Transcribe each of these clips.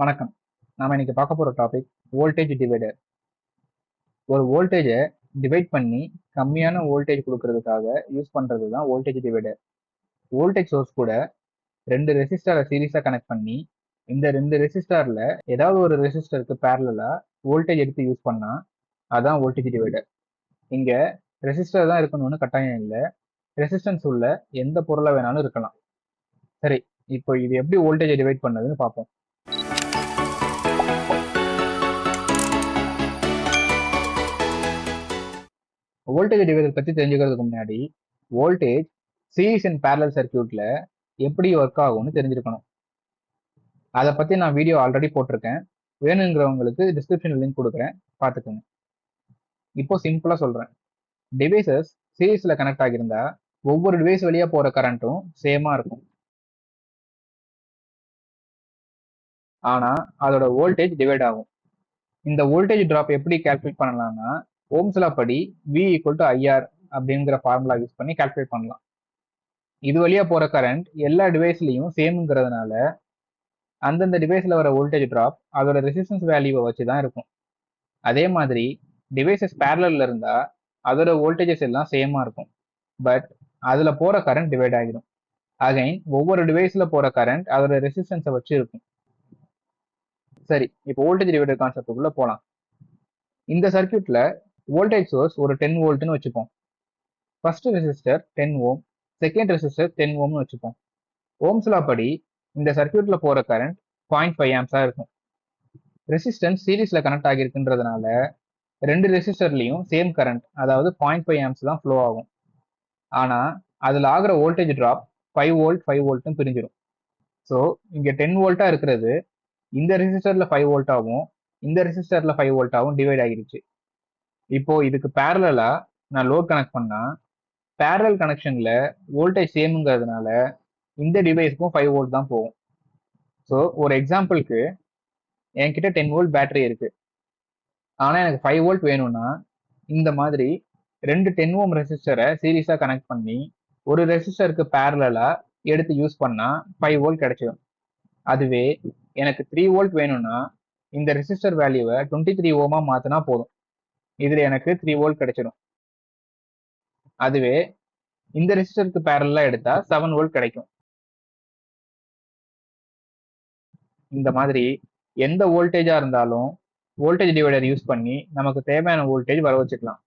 வணக்கம். நாம் இன்னைக்கு பார்க்க போகிற டாபிக் வோல்டேஜ் டிவைடர் ஒரு வோல்டேஜை டிவைட் பண்ணி கம்மியான வோல்டேஜ் கொடுக்கறதுக்காக யூஸ் பண்ணுறது தான் வோல்டேஜ் டிவைடர் வோல்டேஜ் சோர்ஸ் கூட ரெண்டு ரெசிஸ்டரை சீரியஸாக கனெக்ட் பண்ணி இந்த ரெண்டு ரெசிஸ்டரில் ஏதாவது ஒரு ரெசிஸ்டருக்கு பேரலாக வோல்டேஜ் எடுத்து யூஸ் பண்ணால் அதான் வோல்டேஜ் டிவைடர் இங்கே ரெசிஸ்டர் தான் இருக்கணும்னு கட்டாயம் இல்லை. ரெசிஸ்டன்ஸ் உள்ள எந்த பொருளை வேணாலும் இருக்கலாம். சரி இப்போ இது எப்படி வோல்டேஜை டிவைட் பண்ணதுன்னு பார்ப்போம். வோல்டேஜ் டிவைடர் பத்தி தெரிஞ்சுக்கிறதுக்கு முன்னாடி வோல்டேஜ் சீரிஸ் அண்ட் பேரலல் சர்க்கியூட்ல எப்படி ஒர்க் ஆகும்னு தெரிஞ்சிருக்கணும். அதை பத்தி நான் வீடியோ ஆல்ரெடி போட்டிருக்கேன். வேணுங்கிறவங்களுக்கு டிஸ்கிரிப்ஷன் லிங்க் கொடுக்குறேன். பார்த்துக்கோங்க. இப்போ சிம்பிளா சொல்றேன். டிவைசஸ் சீரிஸ்ல கனெக்ட் ஆகியிருந்தா ஒவ்வொரு டிவைஸ் வழியா போற கரண்ட்டும் சேமா இருக்கும். ஆனா அதோட வோல்டேஜ் டிவைட் ஆகும். இந்த வோல்டேஜ் டிராப் எப்படி கால்குலேட் பண்ணலாம்னா ஓம்ஸ்லா படி வி ஈக்குவல் டு ஐஆர் அப்படிங்கிற ஃபார்முலா யூஸ் பண்ணி கால்குலேட் பண்ணலாம். இது வழியா போற கரண்ட் எல்லா டிவைஸ்லையும் சேமுங்கிறதுனால அந்தந்த டிவைஸில் வர வோல்டேஜ் ட்ராப் அதோட ரெசிஸ்டன்ஸ் வேல்யூவை வச்சு தான் இருக்கும். அதே மாதிரி டிவைசஸ் பேரலில் இருந்தால் அதோட வோல்டேஜஸ் எல்லாம் சேமாக இருக்கும். பட் அதில் போகிற கரண்ட் டிவைட் ஆகிடும். அகைன் ஒவ்வொரு டிவைஸில் போகிற கரண்ட் அதோட ரெசிஸ்டன்ஸை வச்சு இருக்கும். சரி இப்போ வோல்டேஜ் டிவைடர் கான்செப்டுக்குள்ளே போகலாம் இந்த சர்க்கியூட்டில் வோல்டேஜ் சோர்ஸ் ஒரு டென் வோல்ட்னு வச்சுப்போம். First resistor ten ohm second resistor ten ஓம்னு வச்சுப்போம். ஓம்ஸ்லா படி இந்த சர்க்கியூட்ல போற கரண்ட் பாயிண்ட் ஃபைவ் ஆம்ஸா இருக்கும். ரெசிஸ்டன்ஸ் சீரீஸ்ல கனெக்ட் ஆகிருக்குன்றதுனால ரெண்டு ரெசிஸ்டர்லையும் சேம் கரண்ட் அதாவது பாயிண்ட் ஃபைவ் ஆம்ஸ் தான் ஃப்ளோ ஆகும். ஆனால் அதில் ஆகிற voltage drop five volt five வோல்ட்டும் பிரிஞ்சிடும். ஸோ இங்கே டென் வோல்ட்டாக இருக்கிறது இந்த ரெசிஸ்டரில் ஃபைவ் வோல்ட்டாகவும் இந்த ரெசிஸ்டரில் ஃபைவ் வோல்ட்டாகவும் டிவைட் ஆகிருச்சு. இப்போ இதுக்கு பேரலா நான் லோட் கனெக்ட் பண்ணா பேரல் கனெக்ஷன்ல வோல்டேஜ் சேமுங்கிறதுனால இந்த டிவைஸ்க்கும் ஃபைவ் வோல்ட் தான் போகும். ஸோ ஒரு எக்ஸாம்பிளுக்கு என்கிட்ட டென் வோல்ட் பேட்டரி இருக்கு. ஆனால் எனக்கு ஃபைவ் வோல்ட் வேணும்னா இந்த மாதிரி ரெண்டு டென் ஓம் ரெசிஸ்டரை சீரியஸாக கனெக்ட் பண்ணி ஒரு ரெசிஸ்டருக்கு பேரலா எடுத்து யூஸ் பண்ணால் ஃபைவ் வோல்ட் கிடைச்சிடும் அதுவே எனக்கு த்ரீ வோல்ட் வேணும்னா இந்த ரெசிஸ்டர் வேல்யூவை டுவெண்ட்டி த்ரீ ஓமா மாற்றினா போதும். இதுல எனக்கு த்ரீ வோல்ட் கிடைச்சிடும் அதுவே இந்த ரெசிஸ்டருக்கு பேரலா எடுத்தா செவன் வோல்ட் கிடைக்கும். இந்த மாதிரி எந்த வோல்டேஜா இருந்தாலும் வோல்டேஜ் டிவைடர் யூஸ் பண்ணி நமக்கு தேவையான வோல்டேஜ் வர வச்சுக்கலாம்.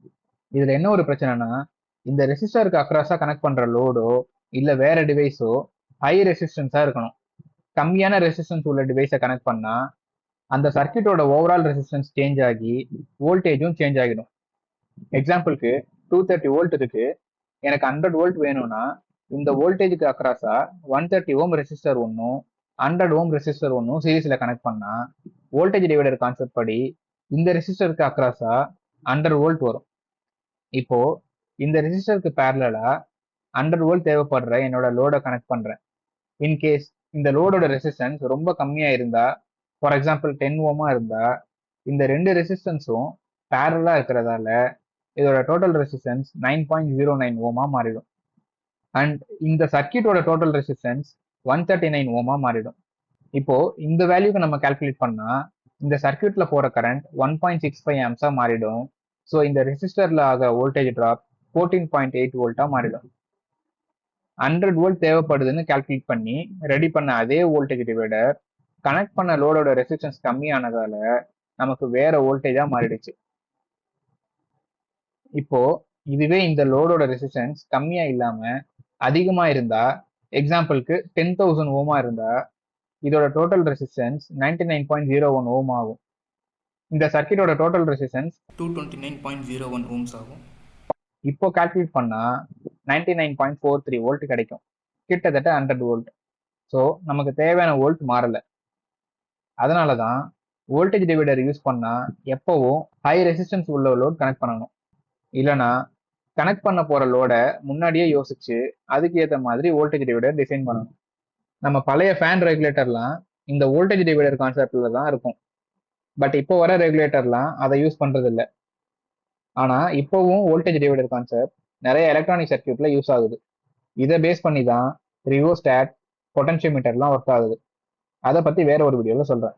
இதுல என்ன ஒரு பிரச்சனைனா இந்த ரெசிஸ்டருக்கு அக்ராஸா கனெக்ட் பண்ற லோடோ இல்ல வேற டிவைஸோ ஹை ரெசிஸ்டன்ஸா இருக்கணும். கம்மியான ரெசிஸ்டன்ஸ் உள்ள டிவைஸை கனெக்ட் பண்ணா அந்த சர்க்கியூட்டோட ஓவரால் ரெசிஸ்டன்ஸ் சேஞ்ச் ஆகி வோல்டேஜும் சேஞ்ச் ஆகிடும். எக்ஸாம்பிளுக்கு டூ தேர்ட்டி வோல்ட் இருக்கு. எனக்கு ஹண்ட்ரட் வோல்ட் வேணும்னா இந்த வோல்டேஜுக்கு அக்ராஸா ஒன் தேர்ட்டி ஓம் ரெசிஸ்டர் ஒன்றும் ஹண்ட்ரட் ஓம் ரெசிஸ்டர் ஒன்றும் சீரீஸில் கனெக்ட் பண்ணால் வோல்டேஜ் டிவைடர் கான்செப்ட் படி இந்த ரெசிஸ்டருக்கு அக்ராஸா ஹண்ட்ரட் வோல்ட் வரும். இப்போ இந்த ரெசிஸ்டருக்கு பேரலா ஹண்ட்ரட் வோல்ட் தேவைப்படுற என்னோட லோடை கனெக்ட் பண்ணுறேன் இன்கேஸ் இந்த லோடோட ரெசிஸ்டன்ஸ் ரொம்ப கம்மியாக இருந்தால் ஃபார் எக்ஸாம்பிள் டென் ஓமா இருந்தா இந்த ரெண்டு ரெசிஸ்டன்ஸும் பேரலா இருக்கிறதால இதோட total resistance nine point zero nine ஓமா மாறிடும். அண்ட் இந்த சர்க்கியூட்டோட total resistance one thirty nine ஓமா மாறிடும். இப்போ இந்த வேல்யூக்கு நம்ம கால்குலேட் பண்ணா இந்த சர்க்கியூட்ல போற current one point six five ஆம்ஸா மாறிடும். ஸோ இந்த ரெசிஸ்டர்ல ஆக voltage drop fourteen point eight வோல்ட்டா மாறிடும். ஹண்ட்ரட் வோல்ட் தேவைப்படுதுன்னு கால்குலேட் பண்ணி ரெடி பண்ண அதே வோல்டேஜ் டிவைடர் கனெக்ட் பண்ண லோடோட ரெசிஸ்டன்ஸ் கம்மியானதால நமக்கு வேற வோல்டேஜா மாறிடுச்சு. இப்போ இதுவே இந்த லோடோட ரெசிஸ்டன்ஸ் கம்மியா இல்லாம அதிகமா இருந்தா எக்ஸாம்பிளுக்கு டென் தௌசண்ட் ஓமா இருந்தா இதோட total resistance ninety nine point zero one ohm ஆகும். இந்த சர்க்கியூட்டோட total resistance two twenty nine point zero one ohms ஆகும். இப்போ கால்குலேட் பண்ணா ninety nine point four three volt கிடைக்கும். கிட்டத்தட்ட ஹண்ட்ரட் வோல்ட் ஸோ நமக்கு தேவையான வோல்ட் மாறல. அதனால தான் வோல்டேஜ் டிவைடர் யூஸ் பண்ணால் எப்போவும் ஹை ரெசிஸ்டன்ஸ் உள்ள லோட் கனெக்ட் பண்ணணும். இல்லைனா கனெக்ட் பண்ண போகிற லோடை முன்னாடியே யோசிச்சு அதுக்கு ஏற்ற மாதிரி வோல்டேஜ் டிவைடர் டிசைன் பண்ணணும். நம்ம பழைய ஃபேன் ரெகுலேட்டர்லாம் இந்த வோல்டேஜ் டிவைடர் கான்செப்டில் தான் இருக்கும். பட் இப்போ வர ரெகுலேட்டர்லாம் அதை யூஸ் பண்ணுறதில்ல ஆனால் இப்போவும் வோல்டேஜ் டிவைடர் கான்செப்ட் நிறைய எலக்ட்ரானிக் சர்க்கியூட்டில் யூஸ் ஆகுது. இதை பேஸ் பண்ணி தான் ரிவோஸ்டாட் பொட்டன்ஷியோமீட்டர்லாம் ஒர்க் ஆகுது. அதை பத்தி வேற ஒரு வீடியோல சொல்றேன்.